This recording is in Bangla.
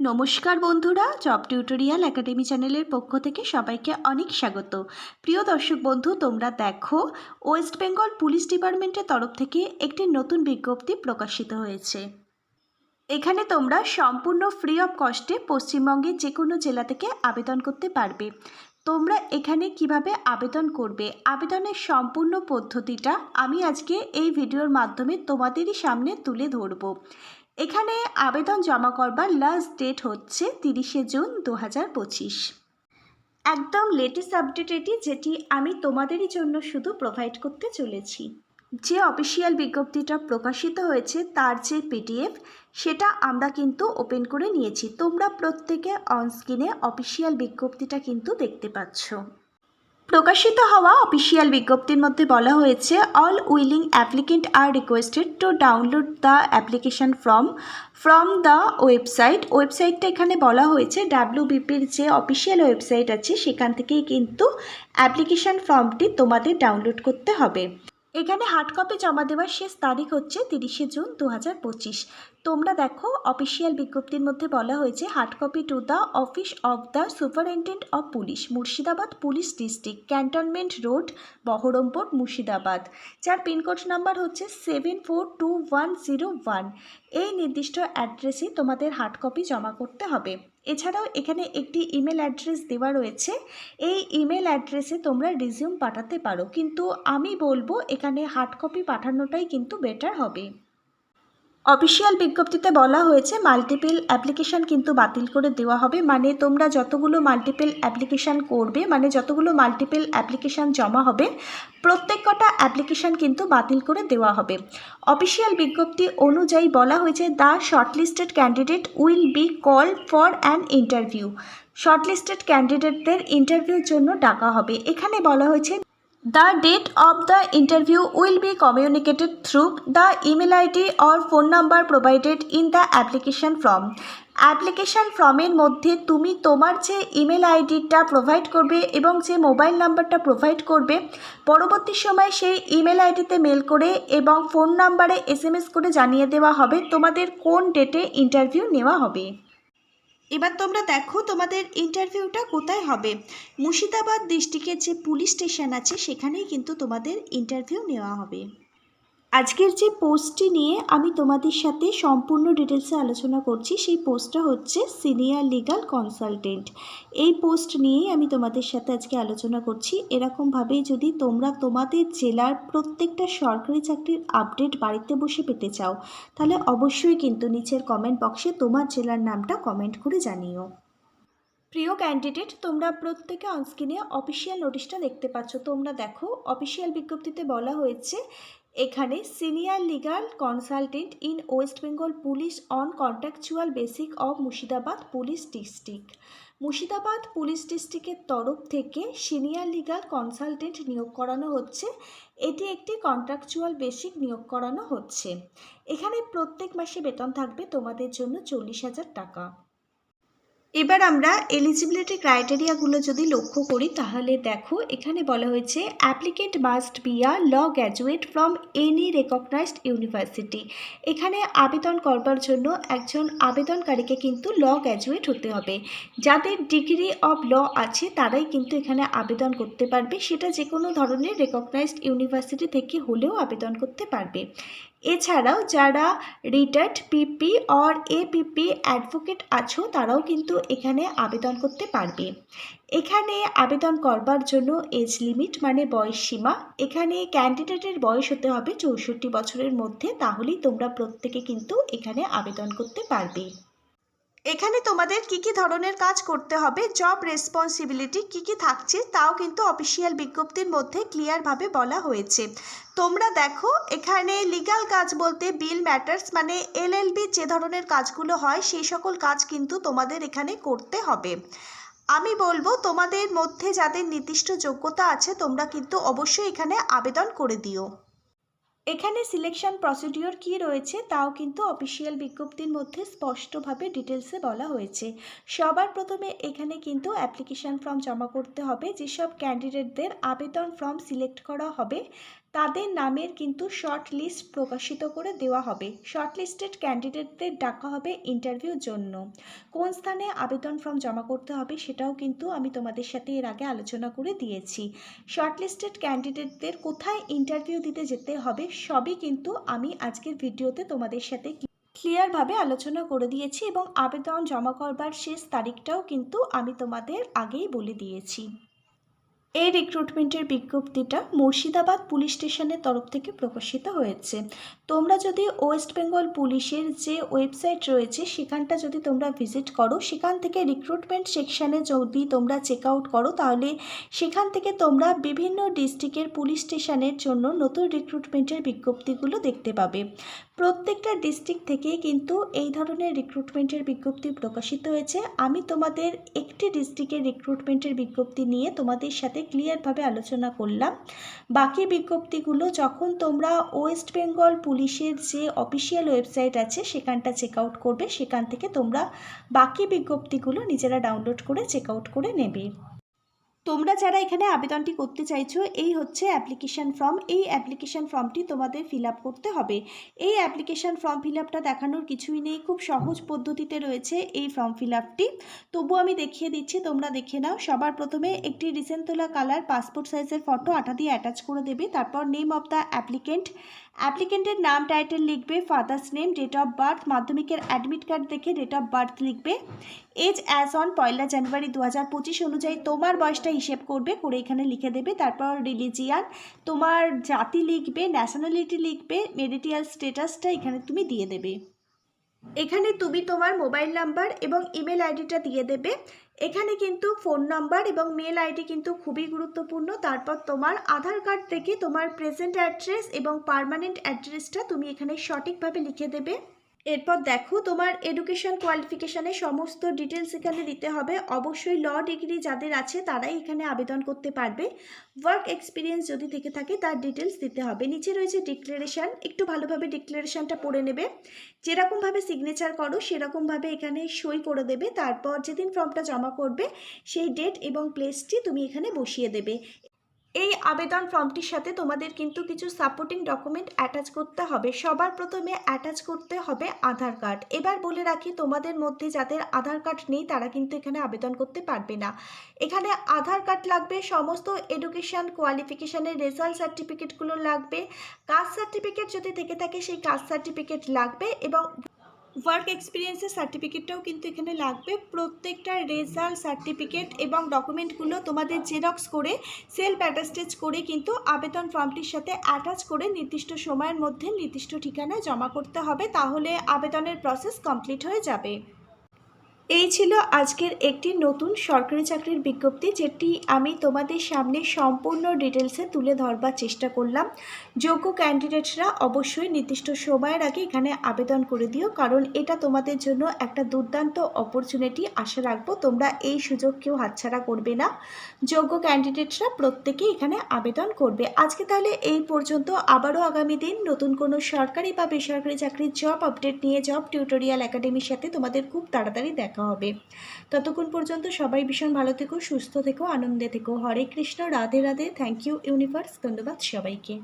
নমস্কার বন্ধুরা, জব টিউটোরিয়াল একাডেমি চ্যানেলের পক্ষ থেকে সবাইকে অনেক স্বাগত। প্রিয় দর্শক বন্ধু, তোমরা দেখো, ওয়েস্ট বেঙ্গল পুলিশ ডিপার্টমেন্টের তরফ থেকে একটি নতুন বিজ্ঞপ্তি প্রকাশিত হয়েছে। এখানে তোমরা সম্পূর্ণ ফ্রি অফ কস্টে পশ্চিমবঙ্গের যে কোনো জেলা থেকে আবেদন করতে পারবে। তোমরা এখানে কীভাবে আবেদন করবে, আবেদনের সম্পূর্ণ পদ্ধতিটা আমি আজকে এই ভিডিওর মাধ্যমে তোমাদেরই সামনে তুলে ধরবো। এখানে আবেদন জমা করবার লাস্ট ডেট হচ্ছে তিরিশে জুন দু হাজার পঁচিশ। একদম লেটেস্ট আপডেট এটি যেটি আমি তোমাদেরই জন্য শুধু প্রোভাইড করতে চলেছি। যে অফিসিয়াল বিজ্ঞপ্তিটা প্রকাশিত হয়েছে তার যে পিডিএফ সেটা আমরা কিন্তু ওপেন করে নিয়েছি। তোমরা প্রত্যেকে অনস্ক্রিনে অফিসিয়াল বিজ্ঞপ্তিটা কিন্তু দেখতে পাচ্ছ। প্রকাশিত হওয়া অফিসিয়াল বিজ্ঞপ্তির মধ্যে বলা হয়েছে, all willing applicant are requested to download the application form, from the website. ওয়েবসাইটটা এখানে বলা হয়েছে, ডাব্লিউবিপির যে অফিসিয়াল ওয়েবসাইট আছে, সেখান থেকেই কিন্তু অ্যাপ্লিকেশন ফর্মটি তোমাদের ডাউনলোড করতে হবে। এখানে হার্ড কপি জমা দেওয়ার শেষ তারিখ হচ্ছে তিরিশে জুন দু হাজার পঁচিশ। তোমরা দেখো অফিসিয়াল বিজ্ঞপ্তির মধ্যে বলা হয়েছে hard copy to the office of the superintendent of police Murshidabad police district cantonment road Baharampur, Murshidabad. যার পিনকোড নাম্বার হচ্ছে seven four two one zero one এই নির্দিষ্ট অ্যাড্রেসে তোমাদের হার্ড কপি জমা করতে হবে। এছাড়াও এখানে একটি ইমেল অ্যাড্রেস দেওয়া রয়েছে। এই ইমেল অ্যাড্রেসে তোমরা রিজিউম পাঠাতে পারো। কিন্তু আমি বলব এখানে হার্ড কপি পাঠানোটাই কিন্তু বেটার হবে। অফিসিয়াল বিজ্ঞপ্তিতে বলা হয়েছে, মাল্টিপল অ্যাপ্লিকেশান কিন্তু বাতিল করে দেওয়া হবে। মানে তোমরা যতগুলো মাল্টিপল অ্যাপ্লিকেশান করবে মানে যতগুলো মাল্টিপল অ্যাপ্লিকেশান জমা হবে, প্রত্যেক কটা অ্যাপ্লিকেশান কিন্তু বাতিল করে দেওয়া হবে। অফিসিয়াল বিজ্ঞপ্তি অনুযায়ী বলা হয়েছে, the shortlisted candidate will be call for an interview. Shortlisted ক্যান্ডিডেটদের ইন্টারভিউর জন্য ডাকা হবে। এখানে বলা হয়েছে The date of the interview will be communicated through the email ID or phone number provided in the application form. Application ফর্মের মধ্যে তুমি তোমার যে ইমেল আইডিটা প্রোভাইড করবে এবং যে মোবাইল নাম্বারটা প্রোভাইড করবে, পরবর্তী সময় সেই ইমেল আইডিতে মেল করে এবং ফোন নাম্বারে এস করে জানিয়ে দেওয়া হবে তোমাদের কোন ডেটে ইন্টারভিউ নেওয়া হবে এবার তোমরা দেখো তোমাদের ইন্টারভিউটা কোথায় হবে। মুর্শিদাবাদ ডিস্ট্রিক্টের যে পুলিশ স্টেশন আছে, সেখানেই কিন্তু তোমাদের ইন্টারভিউ নেওয়া হবে। আজকের যে পোস্টটি নিয়ে আমি তোমাদের সাথে সম্পূর্ণ ডিটেলসে আলোচনা করছি, সেই পোস্টটা হচ্ছে সিনিয়র লিগাল কনসালটেন্ট এই পোস্ট নিয়েই আমি তোমাদের সাথে আজকে আলোচনা করছি। এরকমভাবেই যদি তোমরা তোমাদের জেলার প্রত্যেকটা সরকারি চাকরির আপডেট বাড়িতে বসে পেতে চাও, তাহলে অবশ্যই কিন্তু নিচের কমেন্ট বক্সে তোমার জেলার নামটা কমেন্ট করে জানিও। প্রিয় ক্যান্ডিডেট তোমরা প্রত্যেকে অনস্ক্রিনে অফিসিয়াল নোটিশটা দেখতে পাচ্ছ। তোমরা দেখো অফিসিয়াল বিজ্ঞপ্তিতে বলা হয়েছে এখানে senior legal consultant in West Bengal police on contractual basic of Murshidabad police district. Murshidabad police ডিস্ট্রিক্টের তরফ থেকে সিনিয়র লিগাল কনসালটেন্ট নিয়োগ করানো হচ্ছে। এটি একটি কন্ট্রাকচুয়াল বেসিক নিয়োগ করানো হচ্ছে। এখানে প্রত্যেক মাসে বেতন থাকবে তোমাদের জন্য চল্লিশ হাজার টাকা। এবার আমরা এলিজিবিলিটি ক্রাইটেরিয়াগুলো যদি লক্ষ্য করি, তাহলে দেখো এখানে বলা হয়েছে applicant must be a law graduate from any recognised university এখানে আবেদন করবার জন্য একজন আবেদনকারীকে কিন্তু ল গ্র্যাজুয়েট হতে হবে। যাদের ডিগ্রি অফ ল আছে, তারাই কিন্তু এখানে আবেদন করতে পারবে। সেটা যে কোনো ধরনের রেকগনাইজড ইউনিভার্সিটি থেকে হলেও আবেদন করতে পারবে। এছাড়াও যারা retired PP or APP advocate আছো, তারাও কিন্তু এখানে আবেদন করতে পারবে। এখানে আবেদন করবার জন্য এজ লিমিট মানে বয়স সীমা। এখানে ক্যান্ডিডেটের বয়স হতে হবে চৌষট্টি বছরের মধ্যে, তাহলেই তোমরা প্রত্যেকে কিন্তু এখানে আবেদন করতে পারবে। এখানে তোমাদের কি কি ধরনের কাজ করতে হবে জব রেসপন্সিবিলিটি কি কি থাকছে তাও কিন্তু অফিসিয়াল বিজ্ঞপ্তির মধ্যে ক্লিয়ারভাবে বলা হয়েছে। তোমরা দেখো, এখানে লিগ্যাল কাজ বলতে বিল ম্যাটার্স মানে এলএলবি যে ধরনের কাজগুলো হয় সেই সকল কাজ কিন্তু তোমাদের এখানে করতে হবে। আমি বলব, তোমাদের মধ্যে যাদের নির্দিষ্ট যোগ্যতা আছে তোমরা কিন্তু অবশ্যই এখানে আবেদন করে দিও। এখানে সিলেকশন প্রসিডিওর কি রয়েছে তাও কিন্তু অফিসিয়াল বিজ্ঞপ্তির মধ্যে স্পষ্টভাবে ডিটেলসে বলা হয়েছে। সবার প্রথমে এখানে কিন্তু অ্যাপ্লিকেশান ফর্ম জমা করতে হবে, যেসব ক্যান্ডিডেটদের আবেদন ফর্ম সিলেক্ট করা হবে, তাদের নামের কিন্তু শর্ট লিস্ট প্রকাশিত করে দেওয়া হবে। শর্ট লিস্টেড ক্যান্ডিডেটদের ডাকা হবে ইন্টারভিউর জন্য। কোন স্থানে আবেদন ফর্ম জমা করতে হবে সেটাও কিন্তু আমি তোমাদের সাথে এর আগে আলোচনা করে দিয়েছি। শর্ট লিস্টেড ক্যান্ডিডেটদের কোথায় ইন্টারভিউ দিতে যেতে হবে সবই কিন্তু আমি আজকের ভিডিওতে তোমাদের সাথে ক্লিয়ারভাবে আলোচনা করে দিয়েছি এবং আবেদন জমা করবার শেষ তারিখটাও কিন্তু আমি তোমাদের আগেই বলে দিয়েছি। এই রিক্রুটমেন্টের বিজ্ঞপ্তিটা মুর্শিদাবাদ পুলিশ স্টেশনের তরফ থেকে প্রকাশিত হয়েছে। তোমরা যদি ওয়েস্ট বেঙ্গল পুলিশের যে ওয়েবসাইট রয়েছে, সেখানটা যদি তোমরা ভিজিট করো, সেখান থেকে রিক্রুটমেন্ট সেকশানে যদি তোমরা চেক আউট করো, তাহলে সেখান থেকে তোমরা বিভিন্ন ডিস্ট্রিক্টের পুলিশ স্টেশনের জন্য নতুন রিক্রুটমেন্টের বিজ্ঞপ্তিগুলো দেখতে পাবে। প্রত্যেকটা ডিস্ট্রিক্ট থেকেই কিন্তু এই ধরনের রিক্রুটমেন্টের বিজ্ঞপ্তি প্রকাশিত হয়েছে। আমি তোমাদের একটি ডিস্ট্রিক্টের রিক্রুটমেন্টের বিজ্ঞপ্তি নিয়ে তোমাদের সাথে ক্লিয়ারভাবে আলোচনা করলাম। বাকি বিজ্ঞপ্তিগুলো যখন তোমরা ওয়েস্ট বেঙ্গল পুলিশের যে অফিসিয়াল ওয়েবসাইট আছে, সেখানটা চেক আউট করবে। সেখান থেকে তোমরা বাকি বিজ্ঞপ্তিগুলো নিজেরা ডাউনলোড করে চেক আউট করে নেবে। তোমরা যারা এখানে আবেদনটি করতে চাইছো, এই হচ্ছে অ্যাপ্লিকেশান ফর্ম এই অ্যাপ্লিকেশান ফর্মটি তোমাদের ফিল করতে হবে। এই অ্যাপ্লিকেশান ফর্ম ফিল দেখানোর কিছুই নেই, খুব সহজ পদ্ধতিতে রয়েছে এই ফর্ম ফিল আপটি তবু আমি দেখিয়ে দিচ্ছি, তোমরা দেখে নাও। সবার প্রথমে একটি রিসেন্ট তোলা কালার পাসপোর্ট সাইজের ফটো আটা দিয়ে অ্যাটাচ করে দেবে। তারপর নেম অফ দ্য অ্যাপ্লিকেন্ট অ্যাপ্লিকেন্টের নাম, টাইটেল লিখবে, father's name, date of birth, মাধ্যমিকের অ্যাডমিট কার্ড দেখে ডেট অফ বার্থ লিখবে। এজ অ্যাজ অন পয়লা জানুয়ারি দু হাজার পঁচিশ অনুযায়ী তোমার বয়সটা হিসেব করবে, করে এখানে লিখে দেবে। তারপর রিলিজিয়ান তোমার জাতি লিখবে ন্যাশনালিটি লিখবে মেডিটিয়াল স্টেটাসটা এখানে তুমি দিয়ে দেবে। এখানে তুমি তোমার মোবাইল নাম্বার এবং ইমেল আইডিটা দিয়ে দেবে। এখানে কিন্তু ফোন নাম্বার এবং মেল আইডি কিন্তু খুবই গুরুত্বপূর্ণ। তারপর তোমার আধার কার্ড থেকে তোমার প্রেজেন্ট অ্যাড্রেস এবং পারমানেন্ট অ্যাড্রেসটা তুমি এখানে সঠিকভাবে লিখে দেবে। এরপর দেখো তোমার এডুকেশন কোয়ালিফিকেশানের সমস্ত ডিটেলস এখানে দিতে হবে। অবশ্যই ল ডিগ্রি যাদের আছে তারাই এখানে আবেদন করতে পারবে। ওয়ার্ক এক্সপিরিয়েন্স যদি থেকে থাকে তার ডিটেলস দিতে হবে। নিচে রয়েছে ডিক্লারেশান একটু ভালোভাবে ডিক্লারেশানটা পড়ে নেবে। যেরকমভাবে সিগনেচার করো সেরকমভাবে এখানে সই করে দেবে। তারপর যেদিন ফর্মটা জমা করবে সেই ডেট এবং প্লেসটি তুমি এখানে বসিয়ে দেবে। এই আবেদন ফর্মটির সাথে তোমাদের কিন্তু কিছু সাপোর্টিং ডকুমেন্ট অ্যাটাচ করতে হবে। সবার প্রথমে অ্যাটাচ করতে হবে আধার কার্ড। এবার বলে রাখি, তোমাদের মধ্যে যাদের আধার কার্ড নেই, তারা কিন্তু এখানে আবেদন করতে পারবে না। এখানে আধার কার্ড লাগবে, সমস্ত এডুকেশান কোয়ালিফিকেশানের রেজাল্ট সার্টিফিকেটগুলো লাগবে। কাস্ট সার্টিফিকেট যদি থেকে থাকে, সেই কাস্ট সার্টিফিকেট লাগবে এবং ওয়ার্ক এক্সপিরিয়েন্সের সার্টিফিকেটটাও কিন্তু এখানে লাগবে। প্রত্যেকটা রেজাল্ট সার্টিফিকেট এবং ডকুমেন্টগুলো তোমাদের জেরক্স করে সেলফ অ্যাটাস্টেজ করে কিন্তু আবেদন ফর্মটির সাথে অ্যাটাচ করে নির্দিষ্ট সময়ের মধ্যে নির্দিষ্ট ঠিকানায় জমা করতে হবে। তাহলে আবেদনের প্রসেস কমপ্লিট হয়ে যাবে। এই ছিল আজকের একটি নতুন সরকারি চাকরির বিজ্ঞপ্তি, যেটি আমি তোমাদের সামনে সম্পূর্ণ ডিটেলসে তুলে ধরবার চেষ্টা করলাম। যোগ্য ক্যান্ডিডেটরা অবশ্যই নির্দিষ্ট সময়ের আগে এখানে আবেদন করে দিও, কারণ এটা তোমাদের জন্য একটা দুর্দান্ত অপরচুনিটি আশা রাখব তোমরা এই সুযোগ কেউ হাতছাড়া করবে না। যোগ্য ক্যান্ডিডেটরা প্রত্যেকেই এখানে আবেদন করবে। আজকে তাহলে এই পর্যন্ত। আবারও আগামী দিন নতুন কোনো সরকারি বা বেসরকারি চাকরির জব আপডেট নিয়ে জব টিউটোরিয়াল একাডেমির সাথে তোমাদের খুব তাড়াতাড়ি দেখা হবে। ততক্ষণ পর্যন্ত সবাই ভীষণ ভালো থেকো, সুস্থ থেকো, আনন্দে থেকো। Hare Krishna, Radhe Radhe. Thank you universe ধন্যবাদ সবাইকে।